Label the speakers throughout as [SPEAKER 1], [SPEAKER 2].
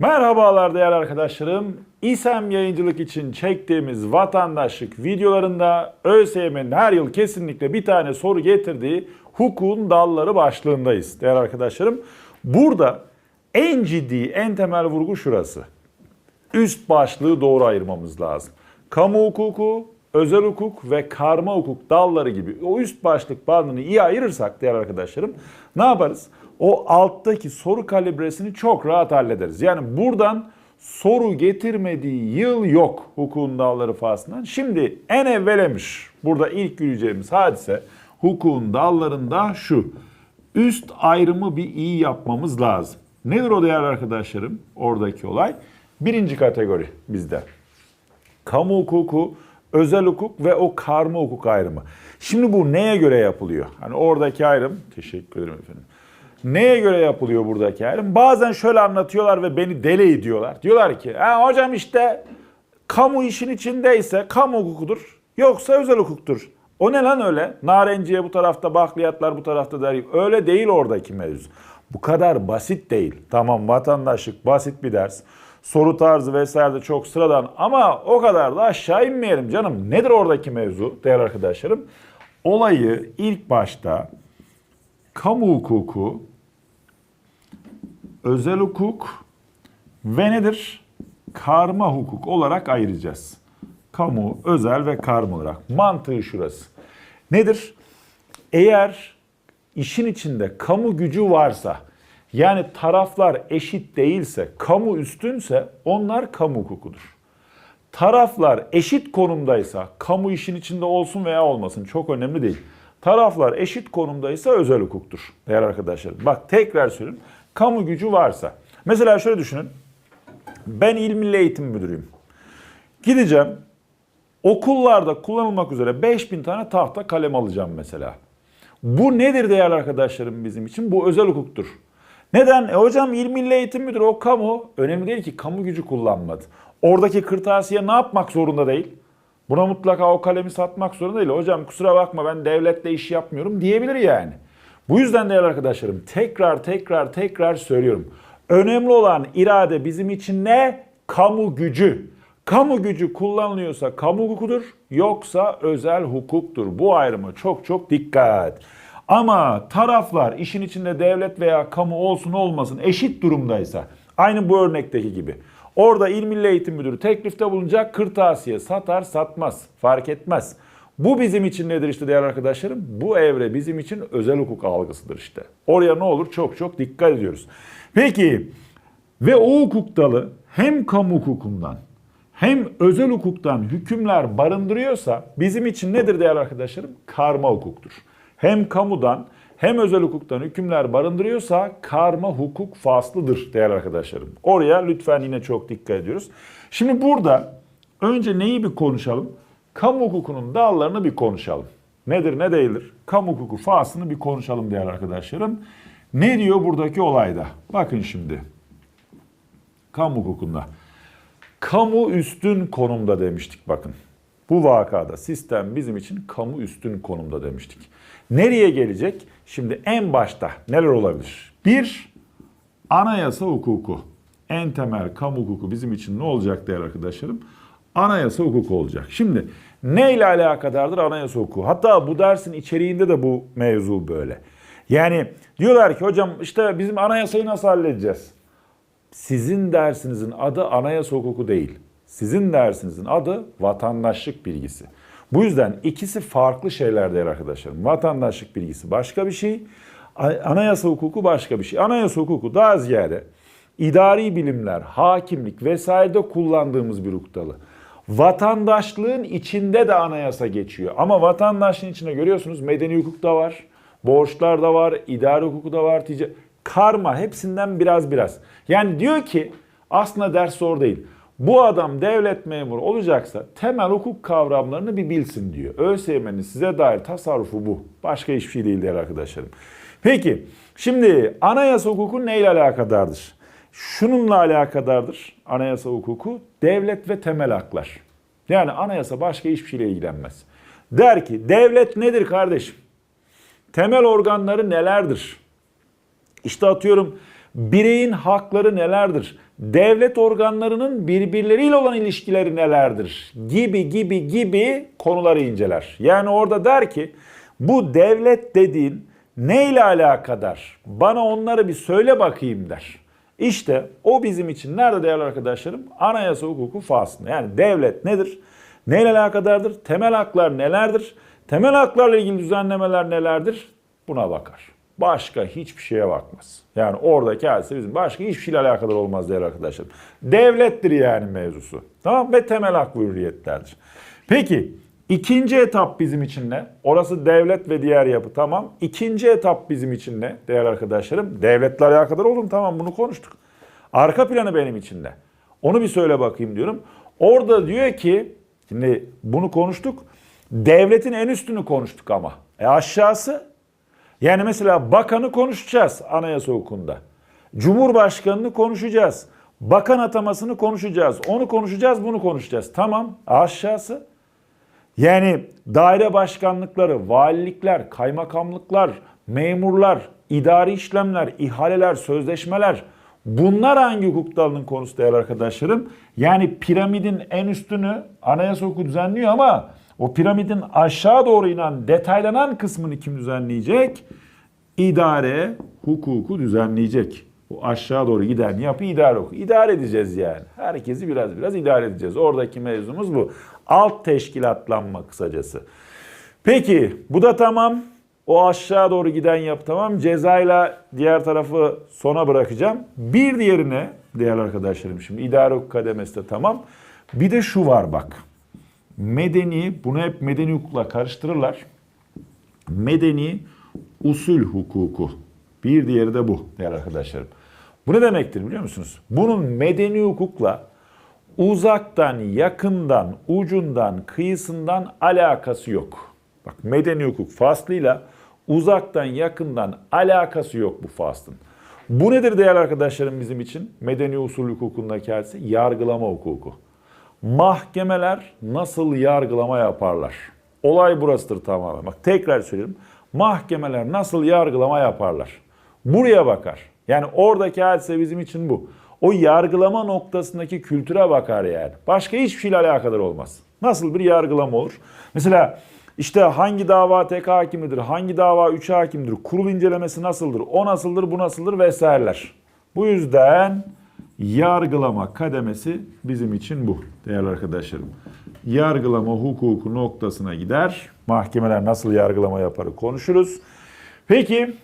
[SPEAKER 1] Merhabalar değerli arkadaşlarım. İSEM yayıncılık için çektiğimiz vatandaşlık videolarında ÖSYM'nin her yıl kesinlikle bir tane soru getirdiği hukukun dalları başlığındayız değerli arkadaşlarım. Burada en ciddi, en temel vurgu şurası. Üst başlığı doğru ayırmamız lazım. Kamu hukuku, özel hukuk ve karma hukuk dalları gibi o üst başlık bandını iyi ayırırsak değerli arkadaşlarım ne yaparız? O alttaki soru kalibresini çok rahat hallederiz. Yani buradan soru getirmediği yıl yok hukukun dalları fasından. Şimdi en evvelemiş burada ilk göreceğimiz hadise hukukun dallarında şu. Üst ayrımı bir iyi yapmamız lazım. Nedir o değerli arkadaşlarım? Oradaki olay. Birinci kategori bizde kamu hukuku, özel hukuk ve o karma hukuk ayrımı. Şimdi bu neye göre yapılıyor? Hani oradaki ayrım, teşekkür ederim efendim. Neye göre yapılıyor buradaki ayrım? Bazen şöyle anlatıyorlar ve beni deli ediyorlar. Diyorlar ki, ha, hocam işte kamu işin içindeyse kamu hukukudur, yoksa özel hukuktur. O ne lan öyle? Narenciye bu tarafta, bakliyatlar bu tarafta der. Öyle değil oradaki mevzu. Bu kadar basit değil. Tamam vatandaşlık basit bir ders. Soru tarzı vesaire de çok sıradan ama o kadar da aşağı inmeyelim canım. Nedir oradaki mevzu değerli arkadaşlarım? Olayı ilk başta kamu hukuku, özel hukuk ve nedir? Karma hukuk olarak ayıracağız. Kamu, özel ve karma olarak. Mantığı şurası. Nedir? Eğer işin içinde kamu gücü varsa, yani taraflar eşit değilse, kamu üstünse onlar kamu hukukudur. Taraflar eşit konumdaysa, kamu işin içinde olsun veya olmasın çok önemli değil. Taraflar eşit konumdaysa özel hukuktur değerli arkadaşlar. Bak tekrar söyleyeyim. Kamu gücü varsa. Mesela şöyle düşünün. Ben İl Milli Eğitim Müdürüyüm. Gideceğim. Okullarda kullanılmak üzere 5000 tane tahta kalem alacağım mesela. Bu nedir değerli arkadaşlarım bizim için? Bu özel hukuktur. Neden? E hocam İl Milli Eğitim Müdürü o kamu. Önemli değil ki kamu gücü kullanmadı. Oradaki kırtasiye ne yapmak zorunda değil? Buna mutlaka o kalemi satmak zorunda değil. Hocam kusura bakma ben devletle iş yapmıyorum diyebilir yani. Bu yüzden değerli arkadaşlarım tekrar tekrar tekrar söylüyorum. Önemli olan irade bizim için ne? Kamu gücü. Kamu gücü kullanılıyorsa kamu hukukudur, yoksa özel hukuktur. Bu ayrıma çok çok dikkat. Ama taraflar işin içinde devlet veya kamu olsun olmasın eşit durumdaysa, aynı bu örnekteki gibi. Orada İl Milli Eğitim Müdürü teklifte bulunacak kırtasiye satar satmaz fark etmez. Bu bizim için nedir işte değerli arkadaşlarım? Bu evre bizim için özel hukuk algısıdır işte. Oraya ne olur çok çok dikkat ediyoruz. Peki ve o hukuk dalı hem kamu hukukundan hem özel hukuktan hükümler barındırıyorsa bizim için nedir değerli arkadaşlarım? Karma hukuktur. Hem kamudan hem özel hukuktan hükümler barındırıyorsa karma hukuk faslıdır değerli arkadaşlarım. Oraya lütfen yine çok dikkat ediyoruz. Şimdi burada önce neyi bir konuşalım? Kamu hukukunun dallarını bir konuşalım. Nedir ne değildir? Kamu hukuku faslını bir konuşalım değerli arkadaşlarım. Ne diyor buradaki olayda? Bakın şimdi. Kamu hukukunda. Kamu üstün konumda demiştik bakın. Bu vakada sistem bizim için kamu üstün konumda demiştik. Nereye gelecek? Şimdi en başta neler olabilir? Bir, anayasa hukuku. En temel kamu hukuku bizim için ne olacak değerli arkadaşlarım? Anayasa hukuku olacak. Şimdi ne ile alakadardır anayasa hukuku? Hatta bu dersin içeriğinde de bu mevzu böyle. Yani diyorlar ki hocam işte bizim anayasayı nasıl halledeceğiz? Sizin dersinizin adı anayasa hukuku değil. Sizin dersinizin adı vatandaşlık bilgisi. Bu yüzden ikisi farklı şeyler değerli arkadaşlarım. Vatandaşlık bilgisi başka bir şey, anayasa hukuku başka bir şey. Anayasa hukuku daha ziyade idari bilimler, hakimlik vesairede kullandığımız bir hukuk dalı. Vatandaşlığın içinde de anayasa geçiyor. Ama vatandaşlığın içinde görüyorsunuz medeni hukuk da var, borçlar da var, idari hukuku da var, ticaret, karma hepsinden biraz biraz. Yani diyor ki aslında ders zor değil. Bu adam devlet memuru olacaksa temel hukuk kavramlarını bir bilsin diyor. ÖSYM'nin size dair tasarrufu bu. Başka hiçbir şey değil değerli arkadaşlarım. Peki şimdi anayasa hukuku neyle alakadardır? Şununla alakadardır anayasa hukuku devlet ve temel haklar. Yani anayasa başka hiçbir şeyle ilgilenmez. Der ki devlet nedir kardeşim? Temel organları nelerdir? İşte atıyorum bireyin hakları nelerdir? devlet organlarının birbirleriyle olan ilişkileri nelerdir? Gibi gibi gibi konuları inceler. Yani orada der ki bu devlet dediğin neyle alakadar? Bana onları bir söyle bakayım der. İşte o bizim için nerede değerli arkadaşlarım? Anayasa hukuku faslında. Yani devlet nedir? Neyle alakadardır? Temel haklar nelerdir? Temel haklarla ilgili düzenlemeler nelerdir? Buna bakar. Başka hiçbir şeye bakmaz. Yani oradaki hadise bizim başka hiçbir şeyle alakadar olmaz değerli arkadaşlarım. Devlettir yani mevzusu. Tamam ve temel hak ve hürriyetlerdir. Peki ikinci etap bizim için ne? Orası devlet ve diğer yapı tamam. İkinci etap bizim için ne değerli arkadaşlarım? Devletle alakadar olun tamam bunu konuştuk. Arka planı benim için ne? Onu bir söyle bakayım diyorum. Orada diyor ki şimdi bunu konuştuk. Devletin en üstünü konuştuk ama. E aşağısı yani mesela bakanı konuşacağız anayasa hukukunda. Cumhurbaşkanını konuşacağız. Bakan atamasını konuşacağız. Onu konuşacağız, bunu konuşacağız. Tamam. Aşağısı. Yani daire başkanlıkları, valilikler, kaymakamlıklar, memurlar, idari işlemler, ihaleler, sözleşmeler bunlar hangi hukuk dalının konusu değerli arkadaşlarım? Yani piramidin en üstünü anayasa hukuku düzenliyor ama o piramidin aşağı doğru inen detaylanan kısmını kim düzenleyecek? İdare hukuku düzenleyecek. O aşağı doğru giden yapı idare hukuku. İdare edeceğiz yani. Herkesi biraz biraz idare edeceğiz. Oradaki mevzumuz bu. Alt teşkilatlanma kısacası. Peki bu da tamam. O aşağı doğru giden yapı tamam. Cezayla diğer tarafı sona bırakacağım. Bir diğerine değerli arkadaşlarım şimdi idare hukuk kademesi de tamam. Bir de şu var bak. Medeni, bunu hep medeni hukukla karıştırırlar. Medeni usul hukuku. Bir diğeri de bu değerli arkadaşlarım. Bu ne demektir biliyor musunuz? Bunun medeni hukukla uzaktan, yakından, ucundan, kıyısından alakası yok. Bak medeni hukuk faslıyla uzaktan, yakından alakası yok bu faslın. Bu nedir değerli arkadaşlarım bizim için? Medeni usul hukukundaki hadise yargılama hukuku. Mahkemeler nasıl yargılama yaparlar? Olay burasıdır tamamen. Bak tekrar söylüyorum. Mahkemeler nasıl yargılama yaparlar? Buraya bakar. Yani oradaki hadise bizim için bu. O yargılama noktasındaki kültüre bakar yani. Başka hiçbir şeyle alakadar olmaz. Nasıl bir yargılama olur? Mesela işte hangi dava tek hakimidir, hangi dava üç hakimdir, kurul incelemesi nasıldır, o nasıldır, bu nasıldır vesaireler. Bu yüzden yargılama kademesi bizim için bu değerli arkadaşlarım. Yargılama hukuku noktasına gider. Mahkemeler nasıl yargılama yaparı konuşuruz. Peki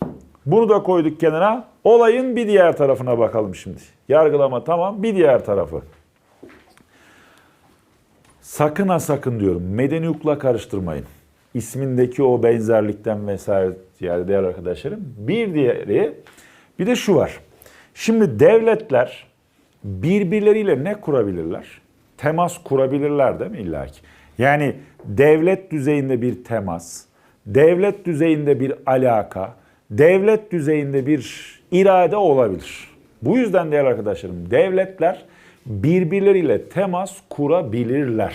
[SPEAKER 1] bunu da koyduk kenara. Olayın bir diğer tarafına bakalım şimdi. Yargılama tamam bir diğer tarafı. Sakın ha sakın diyorum medeni hukukla karıştırmayın. İsmindeki o benzerlikten vesaire yani değerli arkadaşlarım. Bir diğeri bir de şu var. Şimdi devletler birbirleriyle ne kurabilirler? Temas kurabilirler değil mi illaki? Yani devlet düzeyinde bir temas, devlet düzeyinde bir alaka, devlet düzeyinde bir irade olabilir. Bu yüzden değerli arkadaşlarım devletler birbirleriyle temas kurabilirler.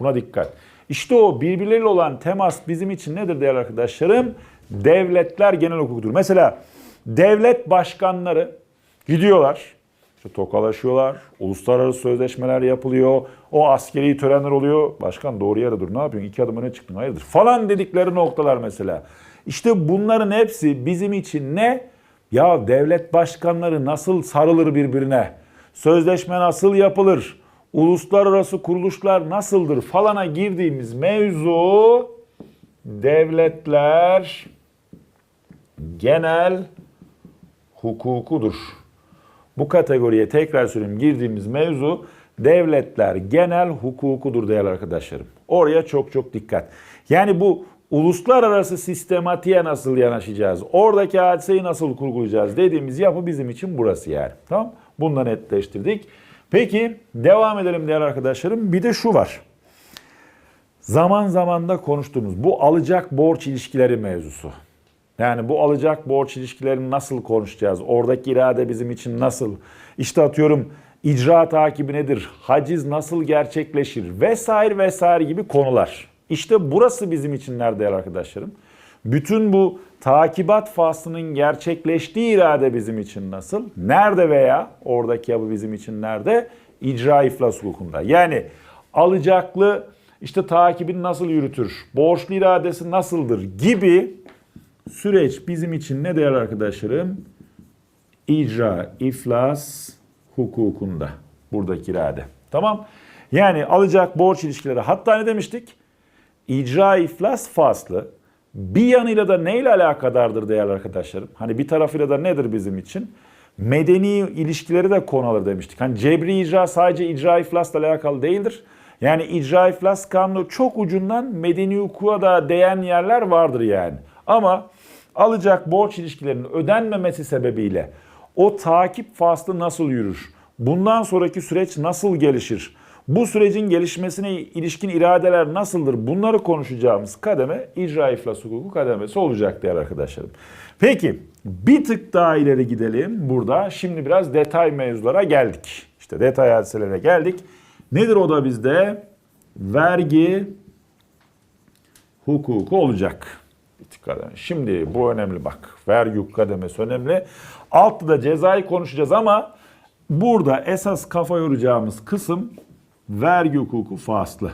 [SPEAKER 1] Buna dikkat. İşte o birbirleriyle olan temas bizim için nedir değerli arkadaşlarım? Devletler genel hukuktur. Mesela devlet başkanları gidiyorlar, işte tokalaşıyorlar, uluslararası sözleşmeler yapılıyor, o askeri törenler oluyor. Başkan doğru yere dur ne yapıyorsun? İki adım öne çıktın hayırdır? Falan dedikleri noktalar mesela. İşte bunların hepsi bizim için ne? Ya devlet başkanları nasıl sarılır birbirine? Sözleşme nasıl yapılır? Uluslararası kuruluşlar nasıldır falana girdiğimiz mevzu devletler genel hukukudur. Bu kategoriye tekrar söyleyeyim girdiğimiz mevzu devletler genel hukukudur değerli arkadaşlarım. Oraya çok çok dikkat. Yani bu uluslararası sistematiğe nasıl yanaşacağız? Oradaki hadiseyi nasıl kurgulayacağız dediğimiz yapı bizim için burası yani. Tamam? Bundan netleştirdik. Peki devam edelim değerli arkadaşlarım. Bir de şu var. Zaman zaman da konuştuğumuz bu alacak borç ilişkileri mevzusu. Yani bu alacak borç ilişkilerini nasıl konuşacağız? Oradaki irade bizim için nasıl? İşte atıyorum icra takibi nedir? Haciz nasıl gerçekleşir? Vesaire vesaire gibi konular. İşte burası bizim için nerede değerli arkadaşlarım? Bütün bu takibat faslının gerçekleştiği irade bizim için nasıl? Nerede veya oradaki yapı bizim için nerede? İcra iflas hukukunda. Yani alacaklı işte takibini nasıl yürütür, borçlu iradesi nasıldır gibi süreç bizim için ne değerli arkadaşlarım? İcra iflas hukukunda buradaki irade. Tamam? Yani alacak borç ilişkileri hatta ne demiştik? İcra iflas faslı bir yanıyla da neyle alakadardır değerli arkadaşlarım? Hani bir tarafıyla da nedir bizim için? Medeni ilişkileri de konu alır demiştik. Hani cebri icra sadece icra iflasla alakalı değildir. Yani icra iflas kanunu çok ucundan medeni hukuka da değen yerler vardır yani. Ama alacak borç ilişkilerinin ödenmemesi sebebiyle o takip faslı nasıl yürür? Bundan sonraki süreç nasıl gelişir? Bu sürecin gelişmesine ilişkin iradeler nasıldır? Bunları konuşacağımız kademe icra iflas hukuku kademesi olacak değerli arkadaşlarım. Peki bir tık daha ileri gidelim burada. Şimdi biraz detay mevzulara geldik. İşte detay hadiselere geldik. Nedir o da bizde? Vergi hukuku olacak. Şimdi bu önemli bak. Vergi hukuku kademesi önemli. Altta da cezayı konuşacağız ama burada esas kafa yoracağımız kısım vergi hukuku faslı.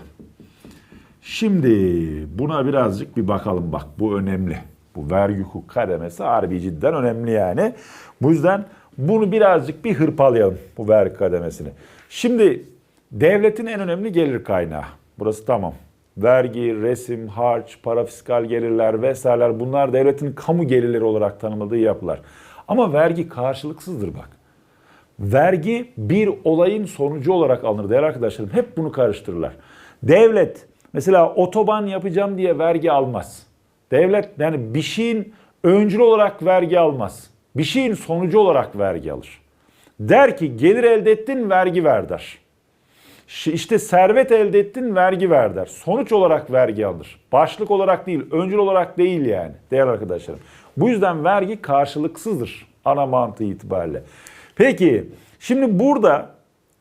[SPEAKER 1] Şimdi buna birazcık bir bakalım bak bu önemli. Bu vergi hukuk kademesi harbi cidden önemli yani. Bu yüzden bunu birazcık bir hırpalayalım bu vergi kademesini. Şimdi devletin en önemli gelir kaynağı. Burası tamam. Vergi, resim, harç, parafiskal gelirler vesaireler bunlar devletin kamu gelirleri olarak tanımladığı yapılar. Ama vergi karşılıksızdır bak. Vergi bir olayın sonucu olarak alınır değerli arkadaşlarım. Hep bunu karıştırırlar. Devlet mesela otoban yapacağım diye vergi almaz. Devlet yani bir şeyin öncül olarak vergi almaz. Bir şeyin sonucu olarak vergi alır. Der ki gelir elde ettin vergi ver der. İşte servet elde ettin vergi ver der. Sonuç olarak vergi alır. Başlık olarak değil, öncül olarak değil yani değerli arkadaşlarım. Bu yüzden vergi karşılıksızdır ana mantığı itibariyle. Peki şimdi burada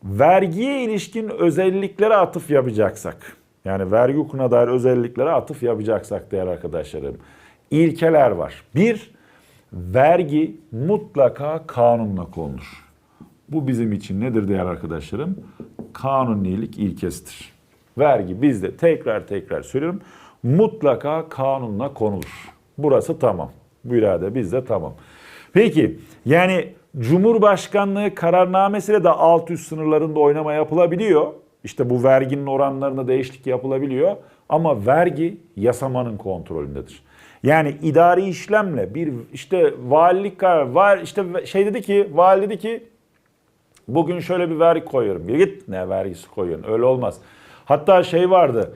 [SPEAKER 1] vergiye ilişkin özelliklere atıf yapacaksak, yani vergi hukukuna dair özelliklere atıf yapacaksak değerli arkadaşlarım, ilkeler var. Bir, vergi mutlaka kanunla konulur. Bu bizim için nedir değerli arkadaşlarım? Kanunilik ilkesidir. Vergi bizde tekrar tekrar söylüyorum mutlaka kanunla konulur. Burası tamam. Bu irade bizde tamam. Peki yani Cumhurbaşkanlığı kararnamesiyle de alt üst sınırlarında oynama yapılabiliyor. İşte bu verginin oranlarında değişiklik yapılabiliyor. Ama vergi yasamanın kontrolündedir. Yani idari işlemle bir işte valilik var işte şey dedi ki vali dedi ki bugün şöyle bir vergi koyuyorum. Bir git ne vergisi koyuyorsun öyle olmaz. Hatta şey vardı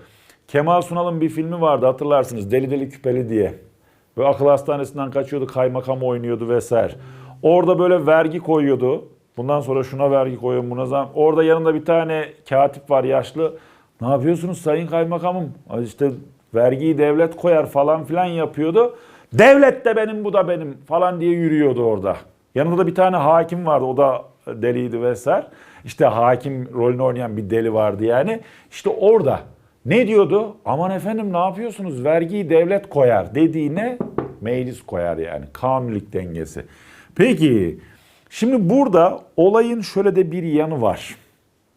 [SPEAKER 1] Kemal Sunal'ın bir filmi vardı hatırlarsınız Deli Deli Küpeli diye. Ve akıl hastanesinden kaçıyordu kaymakam oynuyordu vesaire. Orada böyle vergi koyuyordu. Bundan sonra şuna vergi koyuyorum buna zam. Orada yanında bir tane katip var yaşlı. Ne yapıyorsunuz sayın kaymakamım? İşte vergiyi devlet koyar falan filan yapıyordu. Devlet de benim bu da benim falan diye yürüyordu orada. Yanında da bir tane hakim vardı o da deliydi vesaire. İşte hakim rolünü oynayan bir deli vardı yani. İşte orada ne diyordu? Aman efendim ne yapıyorsunuz? Vergiyi devlet koyar dediğine meclis koyar yani. Kanunlik dengesi. Peki şimdi burada olayın şöyle de bir yanı var.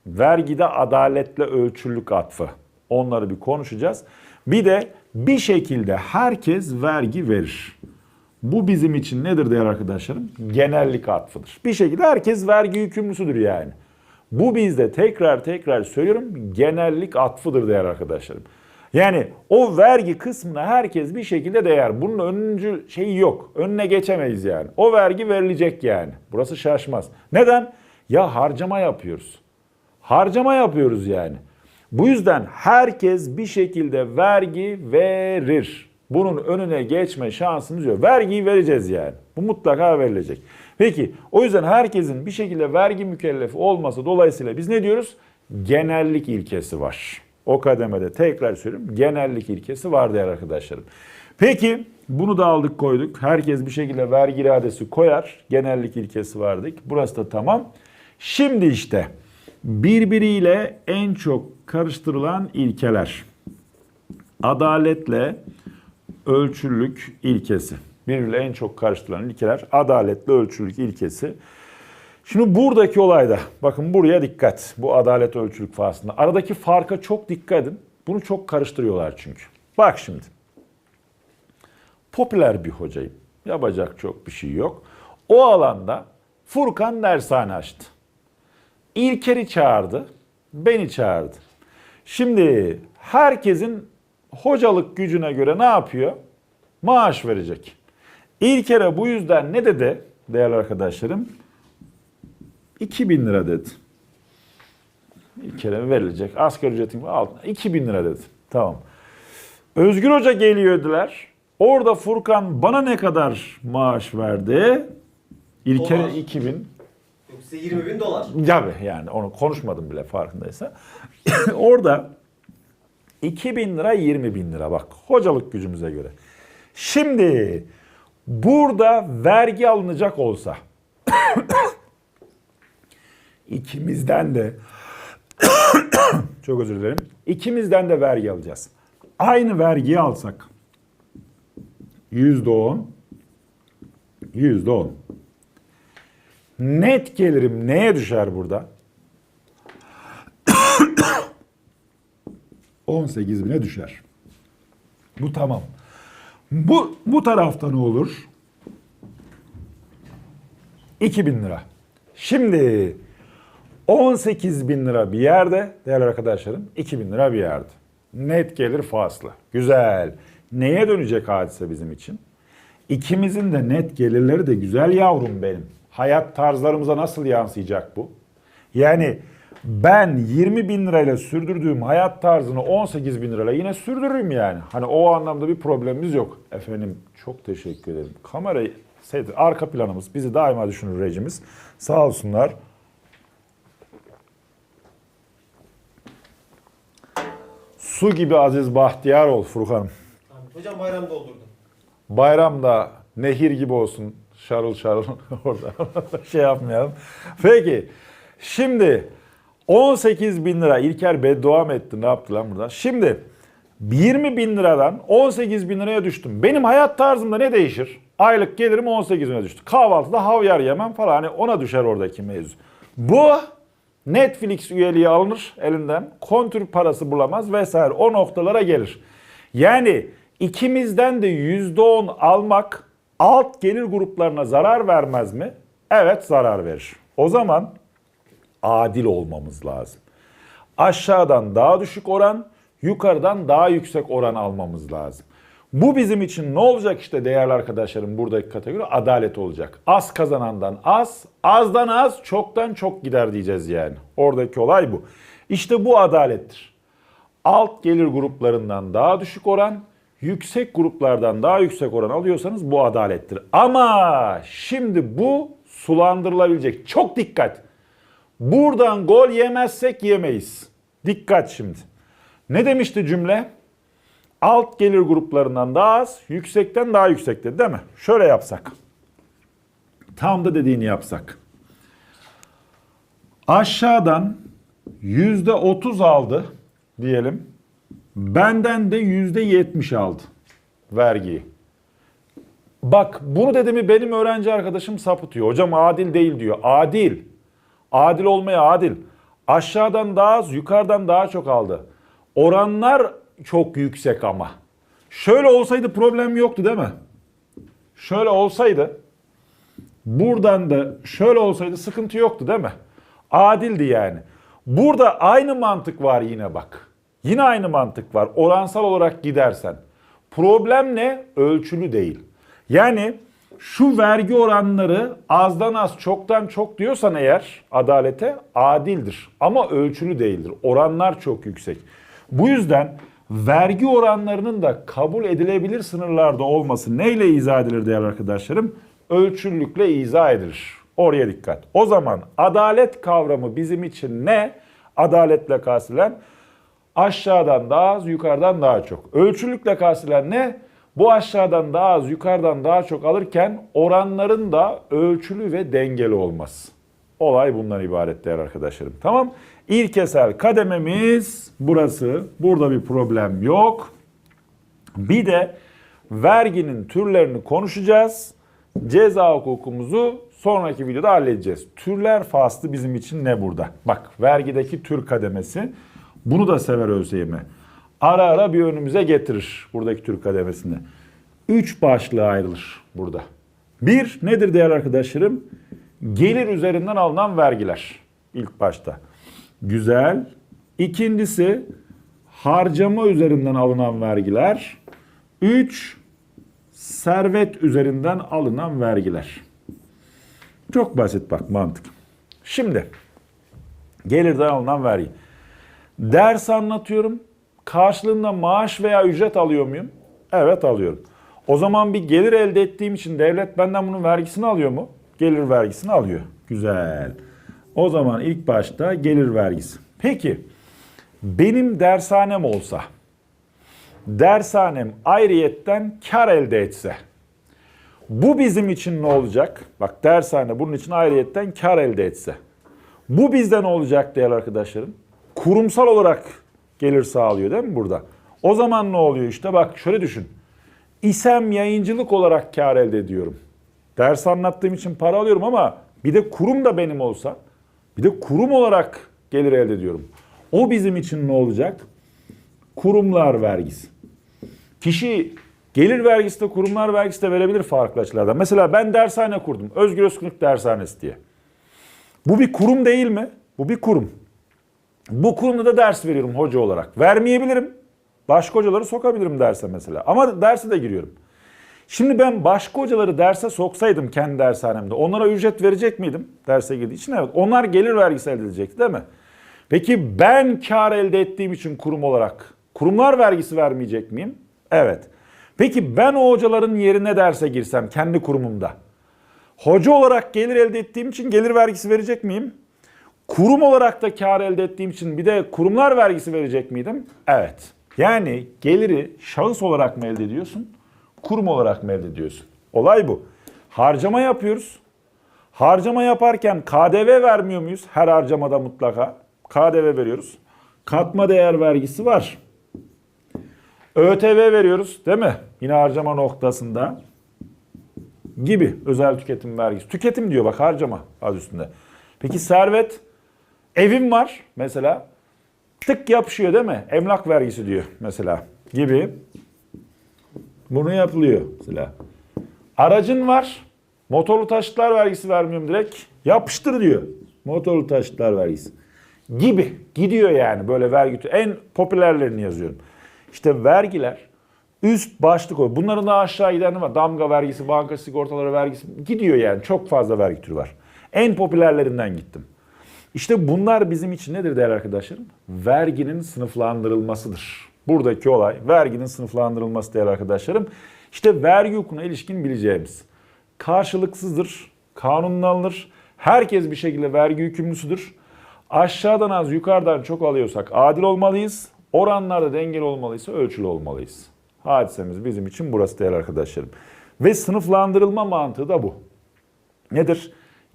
[SPEAKER 1] Vergide adaletle ölçülük atfı. Onları bir konuşacağız. Bir de bir şekilde herkes vergi verir. Bu bizim için nedir değerli arkadaşlarım? Genellik atfıdır. Bir şekilde herkes vergi yükümlüsüdür yani. Bu bizde tekrar tekrar söylüyorum genellik atfıdır değerli arkadaşlarım. Yani o vergi kısmına herkes bir şekilde değer. Bunun önüncü şeyi yok. Önüne geçemeyiz yani. O vergi verilecek yani. Burası şaşmaz. Neden? Ya harcama yapıyoruz. Harcama yapıyoruz yani. Bu yüzden herkes bir şekilde vergi verir. Bunun önüne geçme şansımız yok. Vergiyi vereceğiz yani. Bu mutlaka verilecek. Peki o yüzden herkesin bir şekilde vergi mükellefi olması dolayısıyla biz ne diyoruz? Genellik ilkesi var. O kademede tekrar söylüyorum genellik ilkesi var değerli arkadaşlarım. Peki bunu da aldık koyduk. Herkes bir şekilde vergi iradesi koyar. Genellik ilkesi vardık. Burası da tamam. Şimdi işte birbiriyle en çok karıştırılan ilkeler. Adaletle ölçülülük ilkesi. Birbiriyle en çok karıştırılan ilkeler adaletli ölçülülük ilkesi. Şimdi buradaki olayda bakın buraya dikkat. Bu adalet ölçülük fasında. Aradaki farka çok dikkat edin. Bunu çok karıştırıyorlar çünkü. Bak şimdi. Popüler bir hocayım. Yapacak çok bir şey yok. O alanda Furkan dershane açtı. İlker'i çağırdı. Beni çağırdı. Şimdi herkesin hocalık gücüne göre ne yapıyor? Maaş verecek. İlker'e bu yüzden ne dedi değerli arkadaşlarım? 2000 lira dedi. İlker'e verilecek asgari ücretin altına 2000 lira dedi. Tamam. Özgür Hoca geliyor dediler. Orada Furkan bana ne kadar maaş verdi? İlker'e
[SPEAKER 2] Dolar.
[SPEAKER 1] 2000.
[SPEAKER 2] Yoksa 20 bin dolar.
[SPEAKER 1] Tabii yani onu konuşmadım bile farkındaysa. Orada 2000 lira 20 bin lira bak hocalık gücümüze göre. Şimdi burada vergi alınacak olsa ikimizden de çok özür dilerim. İkimizden de vergi alacağız. Aynı vergiyi alsak yüzde on yüzde on net gelirim neye düşer burada? 18 bine düşer. Bu tamam. Bu, bu tarafta ne olur? 2000 lira. Şimdi 18 bin lira bir yerde değerli arkadaşlarım 2000 lira bir yerde. Net gelir faslı. Güzel. Neye dönecek hadise bizim için? İkimizin de net gelirleri de güzel yavrum benim. Hayat tarzlarımıza nasıl yansıyacak bu? Yani ben 20 bin lirayla sürdürdüğüm hayat tarzını 18 bin lirayla yine sürdürürüm yani. Hani o anlamda bir problemimiz yok. Efendim çok teşekkür ederim. Kamerayı. Arka planımız bizi daima düşünür rejimiz. Sağ olsunlar. Su gibi aziz bahtiyar ol Furkan'ım.
[SPEAKER 2] Hocam bayram doldurdu.
[SPEAKER 1] Bayramda nehir gibi olsun şarıl şarıl orada şey yapmayalım. Peki şimdi 18 bin lira İlker beddua mı etti ne yaptı lan burada? Şimdi 20 bin liradan 18 bin liraya düştüm. Benim hayat tarzımda ne değişir? Aylık gelirim 18 bine düştü. Kahvaltıda havyar yemem falan hani ona düşer oradaki mevzu. Bu Netflix üyeliği alınır elinden. Kontür parası bulamaz vesaire o noktalara gelir. Yani ikimizden de %10 almak alt gelir gruplarına zarar vermez mi? Evet zarar verir. O zaman adil olmamız lazım. Aşağıdan daha düşük oran, yukarıdan daha yüksek oran almamız lazım. Bu bizim için ne olacak işte değerli arkadaşlarım buradaki kategori adalet olacak. Az kazanandan az, azdan az, çoktan çok gider diyeceğiz yani. Oradaki olay bu. İşte bu adalettir. Alt gelir gruplarından daha düşük oran, yüksek gruplardan daha yüksek oran alıyorsanız bu adalettir. Ama şimdi bu sulandırılabilecek. Çok dikkat. Buradan gol yemezsek yemeyiz. Dikkat şimdi. Ne demişti cümle? Alt gelir gruplarından daha az, yüksekten daha yüksek dedi değil mi? Şöyle yapsak. Tam da dediğini yapsak. Aşağıdan yüzde otuz aldı diyelim. Benden de yüzde yetmiş aldı vergiyi. Bak bunu dediğimi benim öğrenci arkadaşım sapıtıyor. Hocam adil değil diyor. Adil. Adil olmaya adil. Aşağıdan daha az, yukarıdan daha çok aldı. Oranlar çok yüksek ama. Şöyle olsaydı problem yoktu değil mi? Şöyle olsaydı buradan da şöyle olsaydı sıkıntı yoktu değil mi? Adildi yani. Burada aynı mantık var yine bak. Yine aynı mantık var. Oransal olarak gidersen. Problem ne? Ölçülü değil. Yani şu vergi oranları azdan az çoktan çok diyorsan eğer adalete adildir. Ama ölçülü değildir. Oranlar çok yüksek. Bu yüzden vergi oranlarının da kabul edilebilir sınırlarda olması neyle izah edilir değerli arkadaşlarım? Ölçülülükle izah edilir. Oraya dikkat. O zaman adalet kavramı bizim için ne? Adaletle kastedilen aşağıdan daha az, yukarıdan daha çok. Ölçülükle kastedilen ne? Bu aşağıdan daha az, yukarıdan daha çok alırken oranların da ölçülü ve dengeli olması. Olay bundan ibaret değerli arkadaşlarım. Tamam. İlkesel kadememiz burası. Burada bir problem yok. Bir de verginin türlerini konuşacağız. Ceza hukukumuzu sonraki videoda halledeceğiz. Türler faslı bizim için ne burada? Bak vergideki tür kademesi. Bunu da sever ÖSYM. Ara ara bir önümüze getirir buradaki tür kademesini. Üç başlığa ayrılır burada. Bir nedir değerli arkadaşlarım? Gelir üzerinden alınan vergiler ilk başta. Güzel. İkincisi harcama üzerinden alınan vergiler. Üç servet üzerinden alınan vergiler. Çok basit bak mantık. Şimdi gelirden alınan vergi. Ders anlatıyorum. Karşılığında maaş veya ücret alıyor muyum? Evet alıyorum. O zaman bir gelir elde ettiğim için devlet benden bunun vergisini alıyor mu? Gelir vergisini alıyor. Güzel. O zaman ilk başta gelir vergisi. Peki benim dershanem olsa, dershanem ayrıyetten kar elde etse, bu bizim için ne olacak? Bak dershane bunun için ayrıyetten kar elde etse. Bu bizde ne olacak değerli arkadaşlarım? Kurumsal olarak gelir sağlıyor değil mi burada? O zaman ne oluyor işte bak şöyle düşün. İSEM yayıncılık olarak kar elde ediyorum. Ders anlattığım için para alıyorum ama bir de kurum da benim olsa bir de kurum olarak gelir elde ediyorum. O bizim için ne olacak? Kurumlar vergisi. Kişi gelir vergisi de kurumlar vergisi de verebilir farklı açılardan. Mesela ben dershane kurdum. Özgür Özkınık Dershanesi diye. Bu bir kurum değil mi? Bu bir kurum. Bu kurumda da ders veriyorum hoca olarak. Vermeyebilirim. Başka hocaları sokabilirim derse mesela. Ama derse de giriyorum. Şimdi ben başka hocaları derse soksaydım kendi dershanemde onlara ücret verecek miydim derse girdiği için? Evet. Onlar gelir vergisi elde edecekti değil mi? Peki ben kar elde ettiğim için kurum olarak kurumlar vergisi vermeyecek miyim? Evet. Peki ben o hocaların yerine derse girsem kendi kurumumda hoca olarak gelir elde ettiğim için gelir vergisi verecek miyim? Kurum olarak da kar elde ettiğim için bir de kurumlar vergisi verecek miydim? Evet. Yani geliri şahıs olarak mı elde ediyorsun? Kurum olarak mı elde ediyorsun? Olay bu. Harcama yapıyoruz. Harcama yaparken KDV vermiyor muyuz? Her harcamada mutlaka. KDV veriyoruz. Katma değer vergisi var. ÖTV veriyoruz değil mi? Yine harcama noktasında. Gibi özel tüketim vergisi. Tüketim diyor bak harcama az üstünde. Peki servet. Evim var mesela. Tık yapışıyor değil mi? Emlak vergisi diyor mesela. Gibi. Bunu yapılıyor mesela. Aracın var. Motorlu taşıtlar vergisi vermiyorum direkt. Yapıştır diyor. Motorlu taşıtlar vergisi. Gibi. Gidiyor yani böyle vergi. En popülerlerini yazıyorum. İşte vergiler üst başlık oluyor. Bunların da aşağı gideni var. Damga vergisi, banka sigortaları vergisi gidiyor yani. Çok fazla vergi türü var. En popülerlerinden gittim. İşte bunlar bizim için nedir değerli arkadaşlarım? Verginin sınıflandırılmasıdır. Buradaki olay verginin sınıflandırılması değerli arkadaşlarım. İşte vergi hukukuna ilişkin bileceğimiz. Karşılıksızdır, kanunla. Herkes bir şekilde vergi yükümlüsüdür. Aşağıdan az yukarıdan çok alıyorsak adil olmalıyız. Oranlarda dengeli olmalıysa ölçülü olmalıyız. Hadisemiz bizim için burası değerli arkadaşlarım. Ve sınıflandırılma mantığı da bu. Nedir?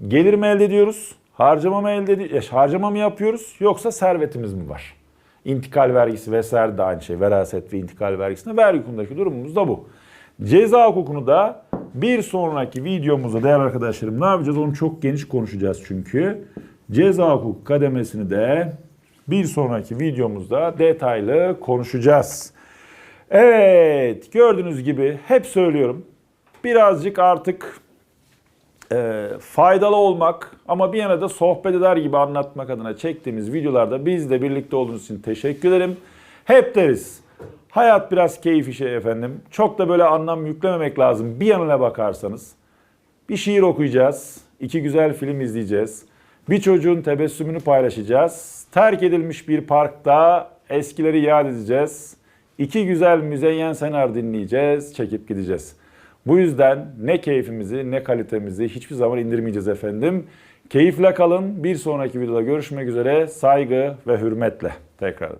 [SPEAKER 1] Gelir mi elde ediyoruz? Harcama mı elde ediyoruz? Harcama mı yapıyoruz? Yoksa servetimiz mi var? İntikal vergisi vesaire de aynı şey. Veraset ve intikal vergisinde vergi hukukundaki durumumuz da bu. Ceza hukukunu da bir sonraki videomuzda değerli arkadaşlarım ne yapacağız? Onu çok geniş konuşacağız çünkü. Ceza hukuk kademesini de bir sonraki videomuzda detaylı konuşacağız. Evet gördüğünüz gibi hep söylüyorum. Birazcık artık e, faydalı olmak ama bir yana da sohbet eder gibi anlatmak adına çektiğimiz videolarda bizle birlikte olduğunuz için teşekkür ederim. Hep deriz. Hayat biraz keyif işi efendim. Çok da böyle anlam yüklememek lazım bir yanına bakarsanız. Bir şiir okuyacağız. iki güzel film izleyeceğiz. Bir çocuğun tebessümünü paylaşacağız. Terk edilmiş bir parkta eskileri yad edeceğiz. İki güzel müzeyyen senar dinleyeceğiz, çekip gideceğiz. Bu yüzden ne keyfimizi ne kalitemizi hiçbir zaman indirmeyeceğiz efendim. Keyifle kalın. Bir sonraki videoda görüşmek üzere. Saygı ve hürmetle. Tekrar.